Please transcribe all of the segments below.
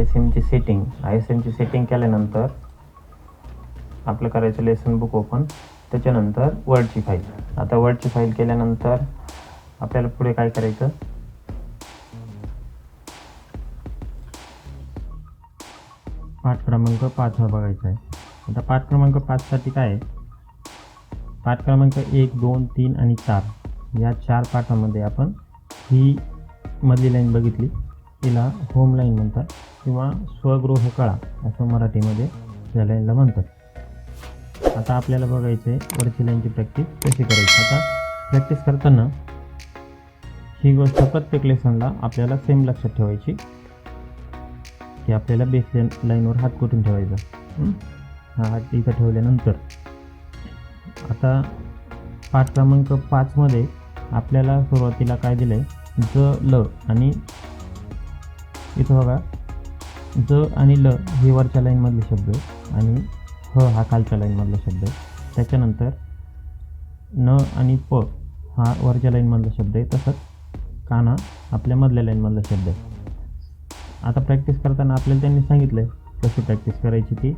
I S एमची setting I S एमची setting केल्यानंतर आपलं करायचं लेसन बुक ओपन त्याच्यानंतर वर्डची फाईल आता वर्डची फाईल केल्यानंतर आपल्याला पुढे काय करायचं? पाठ क्रमांक पाच हा बघायचा आहे. आता पाठ क्रमांक पाचसाठी काय आहे? पाठ क्रमांक एक दोन तीन आणि चार. या चार पाठामध्ये आपण ही मधली लाईन बघितली. तिला होम लाईन म्हणतात किंवा स्वगृह कळा असं मराठीमध्ये या लाईनला म्हणतात. आता आपल्याला बघायचं आहे वरची लाईनची प्रॅक्टिस कशी करायची? आता प्रॅक्टिस करताना ही गोष्ट प्रत्येक लेसनला आपल्याला सेम लक्षात ठेवायची. की आपल्याला बेस लाईन लाईनवर हात कुठून ठेवायचा? हा? हात इथं ठेवल्यानंतर. आता पाठ क्रमांक पाचमध्ये आपल्याला सुरुवातीला काय दिलं आहे ज ल आणि इथं बघा. ज आणि ल हे वरच्या लाईनमधले शब्द आणि ह हा खालच्या लाईनमधला शब्द त्याच्यानंतर न आणि प हा वरच्या लाईनमधला शब्द आहे. तसंच काना आपल्या मधल्या लाईनमधला शब्द आहे. आता प्रॅक्टिस करताना आपल्याला त्यांनी सांगितलं आहे कशी प्रॅक्टिस करायची ती.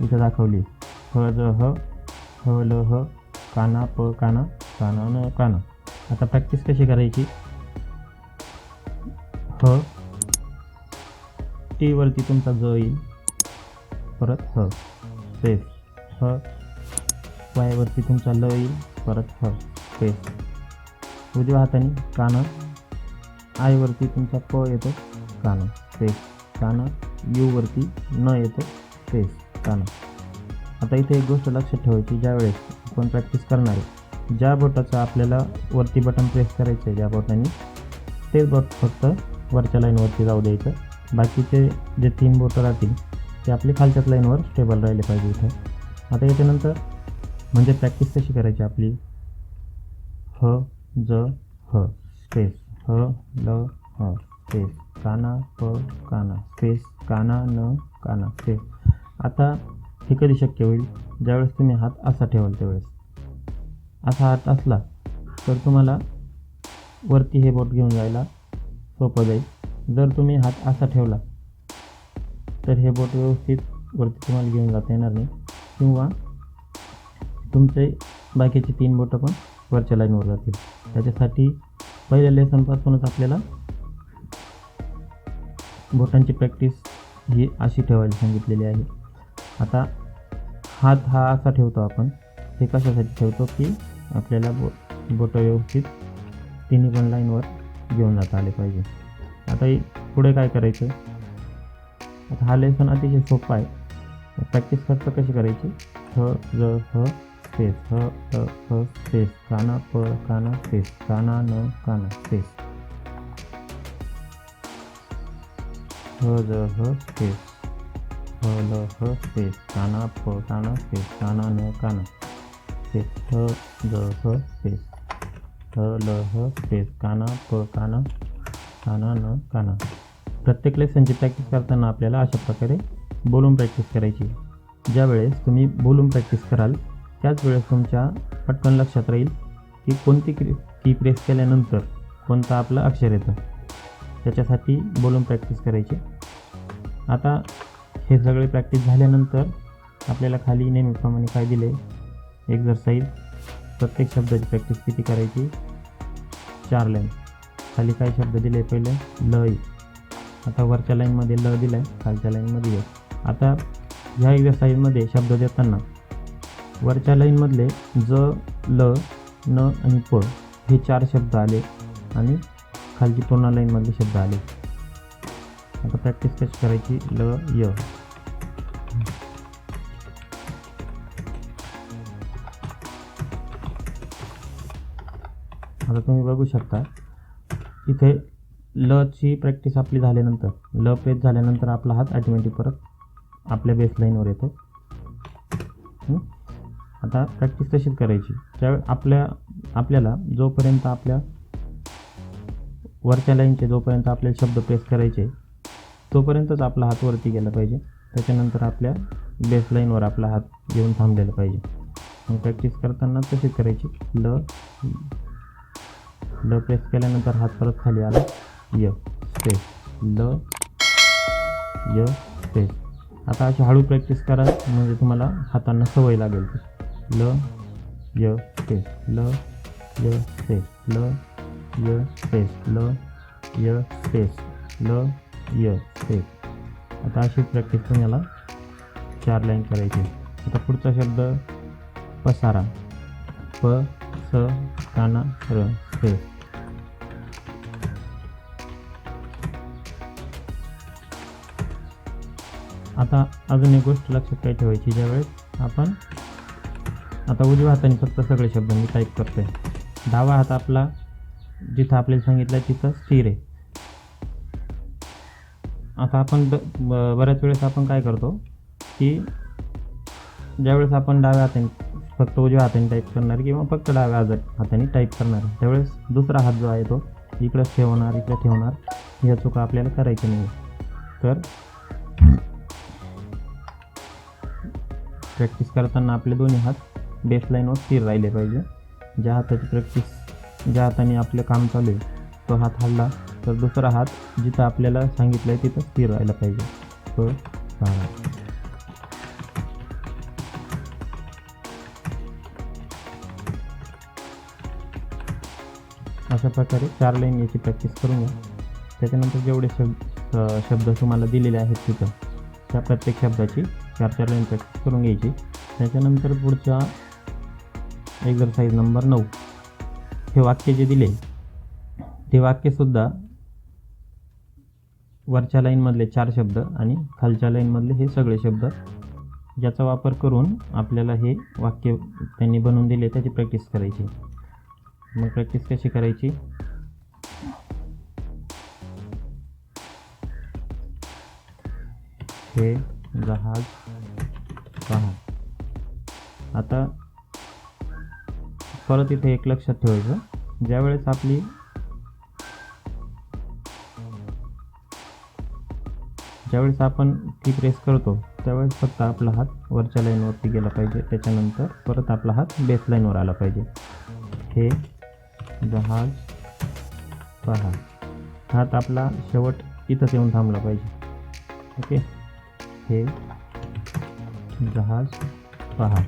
इथं दाखवली. ह ज ह ह ल ह काना प काना काना न काना. आता प्रॅक्टिस कशी करायची? ह टी वरती तुमचा ज येईल परत ह. स्पेस ह. वायवरती तुमचा ल येईल परत ह. स्पेस उजव्या हाताने काना आयवरती तुमचा प येतो काना स्पेस काना यूवरती न येतो स्पेस काना आता इथे एक गोष्ट लक्षात ठेवायची ज्यावेळेस आपण प्रॅक्टिस करणार आहे ज्या बोटाचं आपल्याला वरती बटन प्रेस करायचं आहे ज्या बोटाने तेच बोट फक्त वरच्या लाईनवरती जाऊ द्यायचं. बाकीचे जे तीन बोटं राहतील ते आपले खालच्याच लाईनवर स्टेबल राहिले पाहिजे इथे. आता याच्यानंतर म्हणजे प्रॅक्टिस कशी करायची आपली? ह ज ह स्पेस ह ल ह स्पेस काना प काना. स्पेस काना न काना. स्पेस आता हे कधी शक्य होईल? ज्यावेळेस तुम्ही हात असा ठेवाल त्यावेळेस. असा हात असला तर तुम्हाला वरती हे बोट घेऊन जायला सोपं जाईल. जर तुम्ही हात असा ठेवला तर हे बोट व्यवस्थित वरती तुम्हाला घेऊन जाता येणार नाही. किंवा तुमचे बाकीचे तीन बोटं पण वरच्या लाईनवर जातील. त्याच्यासाठी पहिल्या लेसनपासूनच आपल्याला बोटांची प्रॅक्टिस ही अशी ठेवायला सांगितलेली आहे. आता हात हा असा ठेवतो आपण. हे कशासाठी ठेवतो की आपल्याला बो बोटं व्यवस्थित तिन्ही पण लाईनवर घेऊन जाता आले पाहिजे. आता पुढे काय करायचं? आता हा लेसन अतिशय सोपा आहे. प्रॅक्टिस फक्त कशी करायची? ह ज ह स्पेस ह त ह स्पेस काना प काना स्पेस काना न काना स्पेस ह ज ह स्पेस ह ल ह स्पेस काना प काना स्पेस काना न काना स्पेस ह ज ह स्पेस ह ल ह स्पेस काना प काना काना न काना प्रत्येक लेसनची प्रॅक्टिस करताना आपल्याला अशा प्रकारे बोलून प्रॅक्टिस करायची ज्यावेळेस तुम्ही बोलून प्रॅक्टिस कराल त्याच वेळेस तुमच्या पटकन लक्षात राहील की कोणती क्री की प्रेस केल्यानंतर कोणतं आपलं अक्षर येतं. त्याच्यासाठी बोलून प्रॅक्टिस करायची. आता हे सगळे प्रॅक्टिस झाल्यानंतर आपल्याला खाली नेहमीप्रमाणे काय दिले? एक्झरसाईज प्रत्येक शब्दाची प्रॅक्टिस किती करायची? चार लाईन खाली काय शब्द दिले पहिले. लय. आता वरच्या लाईनमध्ये ल दिला आहे खालच्या लाईनमध्ये य आता ह्या एक्झरसाईजमध्ये शब्द देताना वरच्या लाईनमधले ज ल न आणि प हे चार शब्द आले आणि खालची पूर्ण लाईनमधले शब्द आले. आता प्रॅक्टिस कशी करायची? ल य. आता तुम्ही बघू शकता. इथे लची प्रॅक्टिस आपली झाल्यानंतर ल पेच झाल्यानंतर आपला हात ॲटोमॅटिक परत आपल्या बेस लाईनवर येतो. आता प्रॅक्टिस तशीच करायची. त्यावेळी आपल्या आपल्याला जोपर्यंत आपल्या वरच्या लाईनचे जोपर्यंत आपल्याला शब्द प्रेस करायचे तोपर्यंतच आपला हात वरती गेला पाहिजे. त्याच्यानंतर आपल्या बेस लाईनवर आपला हात घेऊन थांबलेला पाहिजे. मग प्रॅक्टिस करताना तशीच करायची. ल ल प्रेस केल्यानंतर हात परत खाली आला. य स्पेस ल य स्पेस आता अशी हळू प्रॅक्टिस करा म्हणजे तुम्हाला हातांना सवय लागेल. ल य स्पेस ल य स्पेस ल य स्पेस ल य स्पेस ल य स्पेस आता अशी प्रॅक्टिस तुम्हाला चार लाईन करायची. आता पुढचा शब्द पसारा. प स काना र आता अजून एक गोष्ट लक्षात काय ठेवायची ज्यावेळेस आपण आता उजव्या हाताने फक्त सगळे शब्द मी टाईप करतोय. डावा हात आपला जिथं आपल्याला सांगितलं तिथं स्थिर आहे. आता आपण ब- बऱ्याच वेळेस आपण काय करतो की ज्यावेळेस आपण डाव्या हाताने फक्त उजव्या हाताने टाईप करणार किंवा फक्त डाव्या हाताने टाईप करणार. त्यावेळेस दुसरा हात जो आहे तो इकडंच ठेवणार इकडे ठेवणार. या चुका आपल्याला करायच्या नाही तर प्रॅक्टिस करताना आपले दोन्ही हात बेसलाईनवर स्थिर राहिले पाहिजे. ज्या हाताची प्रॅक्टिस ज्या हाताने आपलं काम चालू आहे तो हात हल्ला तर दुसरा हात जिथं आपल्याला सांगितलं आहे तिथं स्थिर राहिला पाहिजे. तो अशा प्रकारे चार लाईन याची प्रॅक्टिस करून घ्या. त्याच्यानंतर जेवढे शब्द शब्द तुम्हाला दिलेले आहेत तिथं त्या प्रत्येक शब्दाची चार चार लाईन प्रॅक्टिस करून घ्यायची. त्याच्यानंतर पुढचा एक्झरसाईज नंबर नऊ. हे वाक्य जे दिले ते वाक्यसुद्धा वरच्या लाईनमधले चार शब्द आणि खालच्या लाईनमधले हे सगळे शब्द याचा वापर करून आपल्याला हे वाक्य त्यांनी बनवून दिले त्याची प्रॅक्टिस करायची. मग प्रॅक्टिस कशी करायची? हे जहाज पहा. आता परत इथे एक लक्षात ठेवायचं. ज्यावेळेस आपली ज्यावेळेस आपण ती प्रेस करतो त्यावेळेस फक्त आपला हात वरच्या लाईनवरती गेला पाहिजे. त्याच्यानंतर परत आपला हात बेस लाईनवर आला पाहिजे. हे जहाज पहा. हात आपला शेवट इथंच येऊन थांबला पाहिजे. ओके? हे जहाज पहा.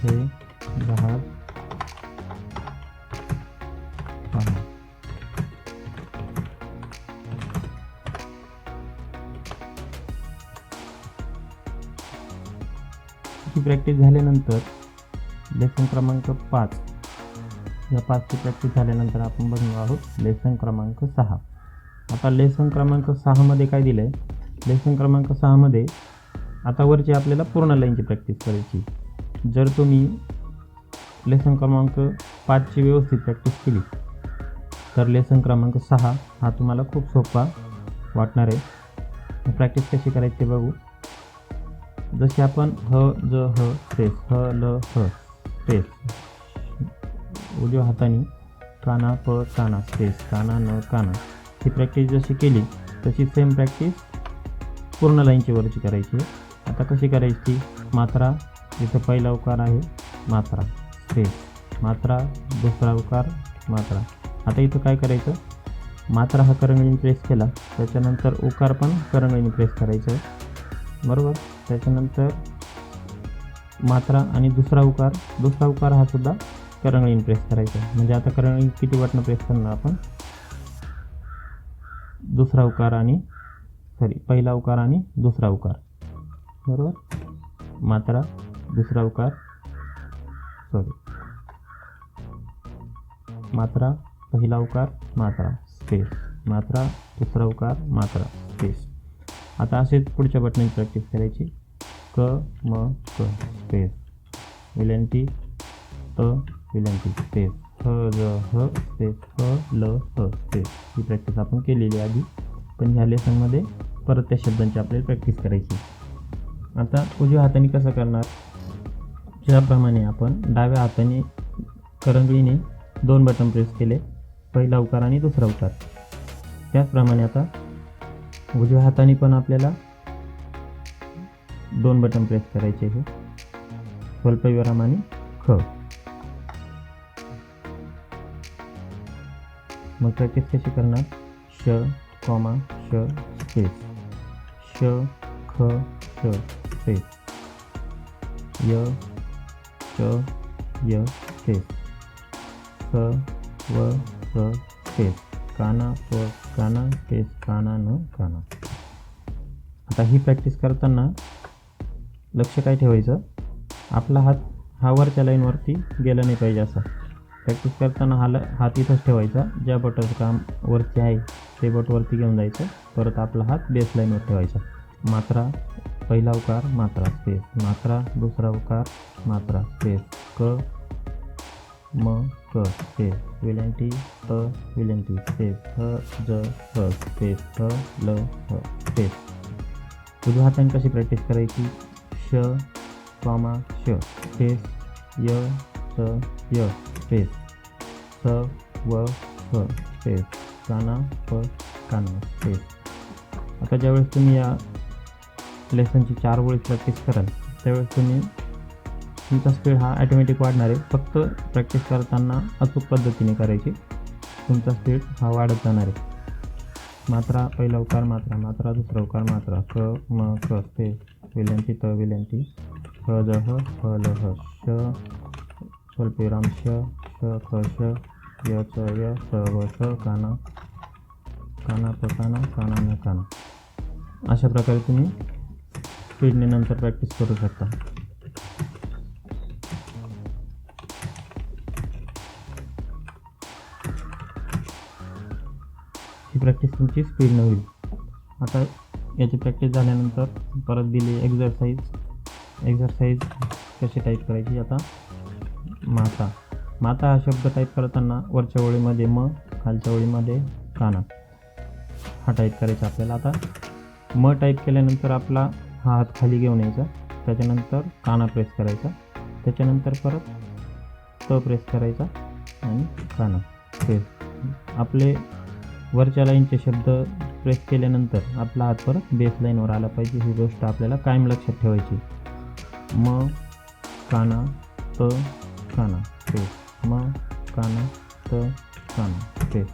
हे जहाज पहा. ही प्रॅक्टिस झाल्यानंतर लेसन क्रमांक पाच. या पाचची प्रॅक्टिस झाल्यानंतर आपण बघणार आहोत लेसन क्रमांक सहा. आता लेसन क्रमांक सहामध्ये काय दिलं आहे लेसन क्रमांक सहामध्ये आता वरची आपल्याला पूर्ण लाईनची प्रॅक्टिस करायची. जर तुम्ही लेसन क्रमांक पाचची व्यवस्थित प्रॅक्टिस केली तर लेसन क्रमांक सहा हा तुम्हाला खूप सोपा वाटणार आहे. प्रॅक्टिस कशी करायची ते बघू. जशी आपण ह ज ह स्पेस ह ल ह स्पेस उजव्या हाताने काना प काना स्पेस काना न काना. ही प्रॅक्टिस जशी केली तशी सेम प्रॅक्टिस पूर्ण लाईनची वरची करायची. आता कशी करायची? मात्रा इथं पहिला उकार आहे मात्रा स्पेस मात्रा दुसरा उकार मात्रा. आता इथं काय करायचं? मात्रा हा करंगळीने प्रेस केला त्याच्यानंतर उकार पण करंगळीने प्रेस करायचं. बरोबर? त्याच्यानंतर मात्रा आणि दुसरा उकार. दुसरा उकार हा सुद्धा करंगळीने प्रेस करायचा म्हणजे आता करंगळी किती वाटणं प्रेस करणार आपण? दुसरा उकार आणि सॉरी पहिला उकार आणि दुसरा उकार बरोबर? मात्रा दुसरा उकार सॉरी मात्रा पहिला उकार मात्रा स्पेस मात्रा दुसरा उकार मात्रा स्पेस आता असेच पुढच्या बटनाची प्रॅक्टिस करायची. क म क स्पेस विलंटी त विलंटी स्पेस ह र ह स्पेस ह ल ह स्पेस ही प्रॅक्टिस आपण केलेली आधी. पण ह्या लेसनमध्ये परत त्या शब्दांची आपल्याला प्रॅक्टिस करायची. आता उजव्या हाताने कसं करणार? ज्याप्रमाणे आपण डाव्या हाताने करंगळीने दोन बटन प्रेस केले. पहिला उकार आणि दुसरा उकार त्याचप्रमाणे आता उजव्या हाताने पण आपल्याला दोन बटन प्रेस करायचे हे स्वल्पविराम आणि ख. मग प्रॅक्टिस कशी करणार? श कॉमा श स्पेस. श ख श स्पेस. य च य स्पेस. स व स स्पेस. काना प काना स्पेस काना न काना. आता ही प्रॅक्टिस करताना लक्ष काय ठेवायचं? आपला हात हा वरच्या लाईनवरती गेला नाही पाहिजे असा. प्रॅक्टिस करताना हाला हात इथंच ठेवायचा. ज्या बटाचं काम वरती आहे ते बट वरती घेऊन जायचं. परत आपला हात बेस लाईनवर ठेवायचा. मात्रा पहिला उकार मात्रा स्पेस मात्रा दुसरा उकार मात्रा स्पेस क म क स्पेस विलंटी त विलंटी स्पेस ह ज ह स्पेस ह ल ह स्पेस उजव्या हाताने कशी प्रॅक्टिस करायची? श कॉमा श. स्पेस य स य. स्पेस स व स स्पेस काना प काना स्पेस आता ज्यावेळेस तुम्ही या लेसनची चार वेळेस प्रॅक्टिस कराल त्यावेळेस तुम्ही तुमचा स्पीड हा ॲटोमॅटिक वाढणार आहे. फक्त प्रॅक्टिस करताना अचूक पद्धतीने करायची. तुमचा स्पीड हा वाढत जाणार आहे. मात्रा पहिला उकार मात्रा मात्रा दुसरा उकार मात्रा. क म क स्पेस विलंती त विलंती ह ज ह ह ल ह श स्वल्पविराम श श ख श य च काना काना प काना काना. न काना अशा प्रकारे तुम्ही स्पीडने नंतर प्रॅक्टिस करू शकता. ही प्रॅक्टिस तुमची स्पीडनं होईल. आता याची प्रॅक्टिस झाल्यानंतर परत दिली एक्झरसाईज एक्झरसाईज कशी टाईप करायची? आता माता माता हा शब्द टाईप करताना वरच्या ओळीमध्ये म खालच्या ओळीमध्ये काना. हा टाईप करायचा आपल्याला. आता म टाईप केल्यानंतर आपला हा हात खाली घेऊन यायचा. त्याच्यानंतर काना प्रेस करायचा. त्याच्यानंतर परत त प्रेस करायचा आणि काना प्रेस आपले वरच्या लाईनचे शब्द प्रेस केल्यानंतर आपला हात परत बेस लाईनवर आला पाहिजे. ही गोष्ट आपल्याला कायम लक्षात ठेवायची. म काना त काना प्रेस म काना त काना. ते.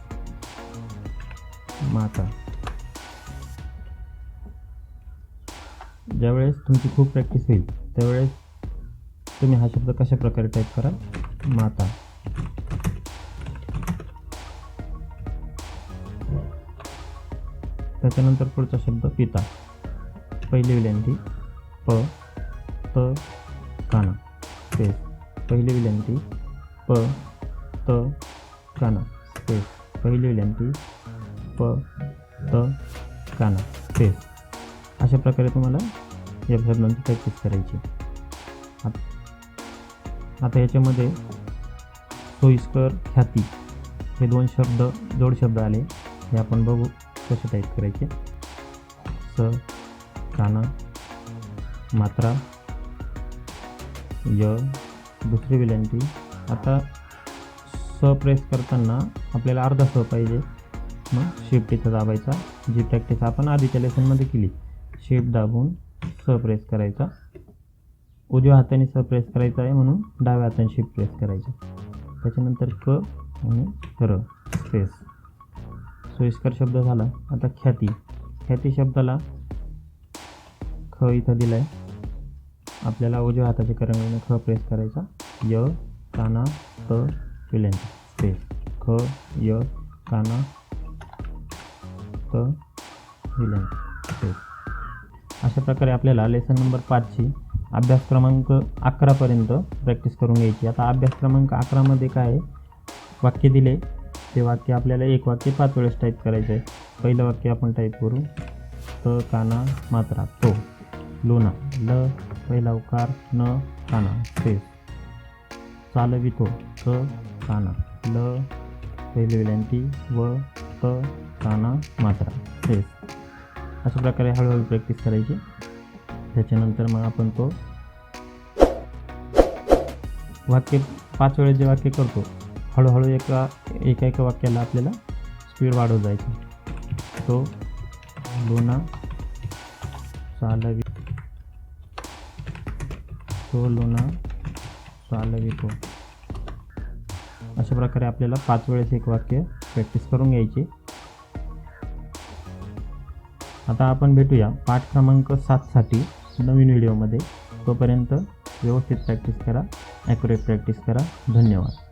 माता. ज्यावेळेस तुमची खूप प्रॅक्टिस होईल त्यावेळेस तुम्ही हा शब्द कशा प्रकारे टाईप करा माता. त्याच्यानंतर पुढचा शब्द पिता. पहिली विलंती प त काना. ते पहिली विलंती प त काना. स्पेस पहिली विलंती प त काना. स्पेस अशा प्रकारे तुम्हाला या शब्दांची प्रॅक्टिस करायची. आता याच्यामध्ये सोयीस्कर ख्याती हे दोन शब्द जोड शब्द आले. हे आपण बघू कसे टाईप करायचे. स काना. मात्रा. य दुसरी विलंती आता स प्रेस करताना आपल्याला अर्धा स पाहिजे. मग शिफ्ट इथं दाबायचा. जी प्रॅक्टिस आपण आधीच्या लेसनमध्ये केली शिफ्ट दाबून स प्रेस करायचा. उजव्या हाताने स प्रेस करायचा आहे म्हणून डाव्या हाताने शिफ्ट प्रेस करायचा. त्याच्यानंतर क आणि र प्रेस सोयीस्कर शब्द झाला. आता ख्याती. ख्याती शब्दाला ख इथं दिला आहे आपल्याला उजव्या हाताच्या करंगळीने ख प्रेस करायचा. य काना त विलेन स्पेस ख य काना त विलेन स्पेस अशा प्रकारे आपल्याला लेसन नंबर पाचची अभ्यास क्रमांक अकरापर्यंत प्रॅक्टिस करून घ्यायची. आता अभ्यास क्रमांक अकरामध्ये काय आहे? वाक्य दिले. ते वाक्य आपल्याला एक वाक्य पाच वेळेस टाईप करायचं आहे. पहिलं वाक्य आपण टाईप करू. त काना मात्रा तो. लोना. ल पहिला उकार न काना. स्पेस चालवितो. क काना. ल पहिली विलंती व क काना मात्रा. स्पेस अशा प्रकारे हळूहळू प्रॅक्टिस करायची. त्याच्यानंतर मग आपण तो वाक्य पाच वेळेस जे वाक्य करतो हळूहळू एका एका एका वाक्याला आपल्याला स्पीड वाढवत जायची. तो लोना चालवी तो लोना चालवितो अशा प्रकारे आपल्याला पाच वेळेस एक वाक्य प्रॅक्टिस करून घ्यायची. आता आपण भेटूया पाठ क्रमांक सातसाठी नवीन व्हिडिओमध्ये तोपर्यंत व्यवस्थित प्रॅक्टिस करा ॲक्युरेट प्रॅक्टिस करा. धन्यवाद.